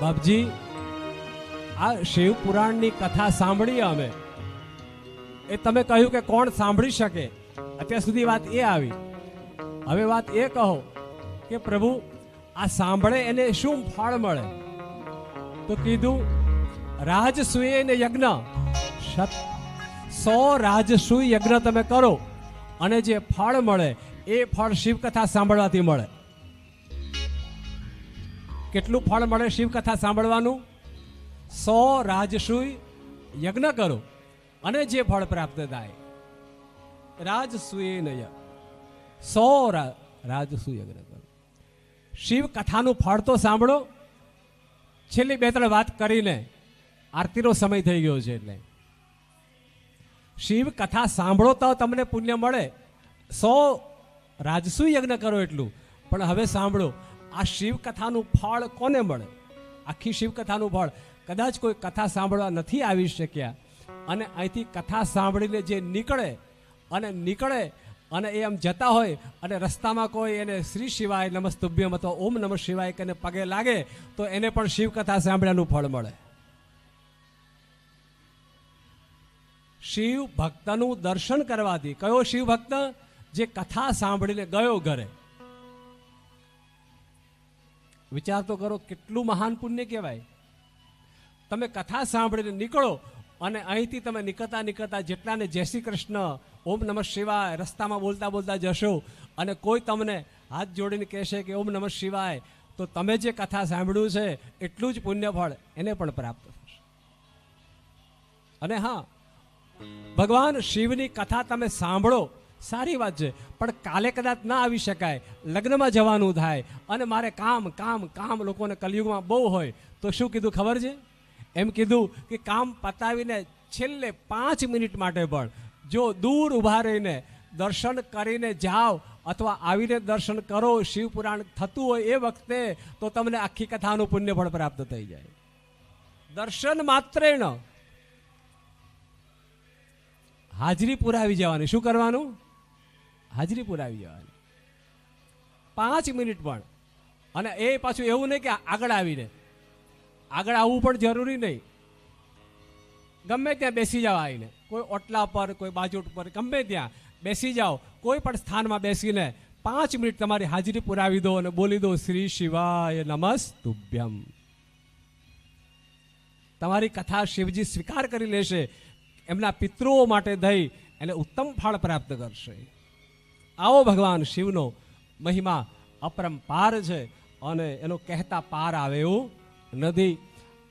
બાપજી, આ શિવ પુરાણની કથા સાંભળી અમે. એ તમે કહ્યું કે કોણ સાંભળી શકે? અત્યાર સુધી વાત એ આવી. હવે વાત એ કહો કે પ્રભુ, આ સાંભળે એને શું ફળ મળે? તો કીધું રાજસુય ને યજ્ઞ. સો રાજસુય યજ્ઞ તમે કરો અને જે ફળ મળે, એ ફળ શિવકથા સાંભળવાથી મળે. કેટલું ફળ મળે શિવકથા સાંભળવાનું? સો રાજસુય યજ્ઞ કરો અને જે ફળ પ્રાપ્ત થાય. રાજસૂય સો રાજસુ યજ્ઞ કરો. શિવ કથાનું ફળ તો સાંભળો. છેલ્લી બે ત્રણ વાત કરીને આરતીનો સમય થઈ ગયો છે એટલે. શિવ કથા સાંભળો તો તમને પુણ્ય મળે. સો રાજસુ યજ્ઞ કરો એટલું. પણ હવે સાંભળો. આ શિવકથાનું ફળ કોને મળે? આખી શિવકથાનું ફળ. કદાચ કોઈ કથા સાંભળવા નથી આવી શક્યા અને અહીંથી કથા સાંભળીને જે નીકળે અને નીકળે અને એ આમ જતા હોય અને રસ્તામાં કોઈ એને શ્રી શિવાય નમસ્તુભ્યમ અથવા ઓમ નમઃ શિવાય કે પગે લાગે, તો એને પણ શિવકથા સાંભળ્યાનું ફળ મળે. શિવ ભક્તનું દર્શન કરવાથી, કયો શિવ ભક્ત? જે કથા સાંભળીને ગયો ઘરે. વિચાર તો કરો, કેટલું મહાન પુણ્ય કહેવાય. તમે કથા સાંભળીને નીકળો અને અહીંથી તમે નીકળતા નીકળતા જેટલાને જય શ્રી કૃષ્ણ, ઓમ નમઃ શિવાય, રસ્તામાં બોલતા બોલતા જશો અને કોઈ તમને હાથ જોડીને કહેશે કે ઓમ નમઃ શિવાય, તો તમે જે કથા સાંભળ્યું છે, એટલું જ પુણ્યફળ એને પણ પ્રાપ્ત થશે. અને હા, ભગવાન શિવની કથા તમે સાંભળો સારી વાત છે. પણ કાલે કદાચ ના આવી શકાય. લગ્નમાં જવાનું થાય અને મારે કામ કામ કામ લોકોને કલયુગમાં બહુ હોય, તો શું કીધું ખબર છે? એમ કીધું કે કામ પતાવીને છેલ્લે પાંચ મિનિટ માટે પણ જો દૂર ઊભા રહીને દર્શન કરીને જાઓ અથવા આવીને દર્શન કરો શિવ પુરાણ થતું હોય એ વખતે, તો તમને આખી કથાનું પુણ્ય ફળ પ્રાપ્ત થઈ જાય. દર્શન માત્રેણ. હાજરી પુરાવી જવાની. શું કરવાનું? હાજરી પુરાવી જવાની પાંચ મિનિટ પણ. અને એ પાછું એવું નહીં કે આગળ આવીને આગળ આવવું પણ જરૂરી નહીં. ગમે ત્યાં બેસી જાઓ આવીને. કોઈ ઓટલા પર, કોઈ બાજુ પર, ગમે ત્યાં બેસી જાઓ. કોઈ પણ સ્થાનમાં બેસીને પાંચ મિનિટ તમારી હાજરી પુરાવી દો અને બોલી દો, શ્રી શિવાય નમસ્તુભ્યમ. તમારી કથા શિવજી સ્વીકાર કરી લેશે, એમના પિતૃઓ માટે દઈ એને ઉત્તમ ફળ પ્રાપ્ત કરશે. આવો ભગવાન શિવનો મહિમા અપરંપાર છે અને એનો કહેતા પાર આવે એવું નથી.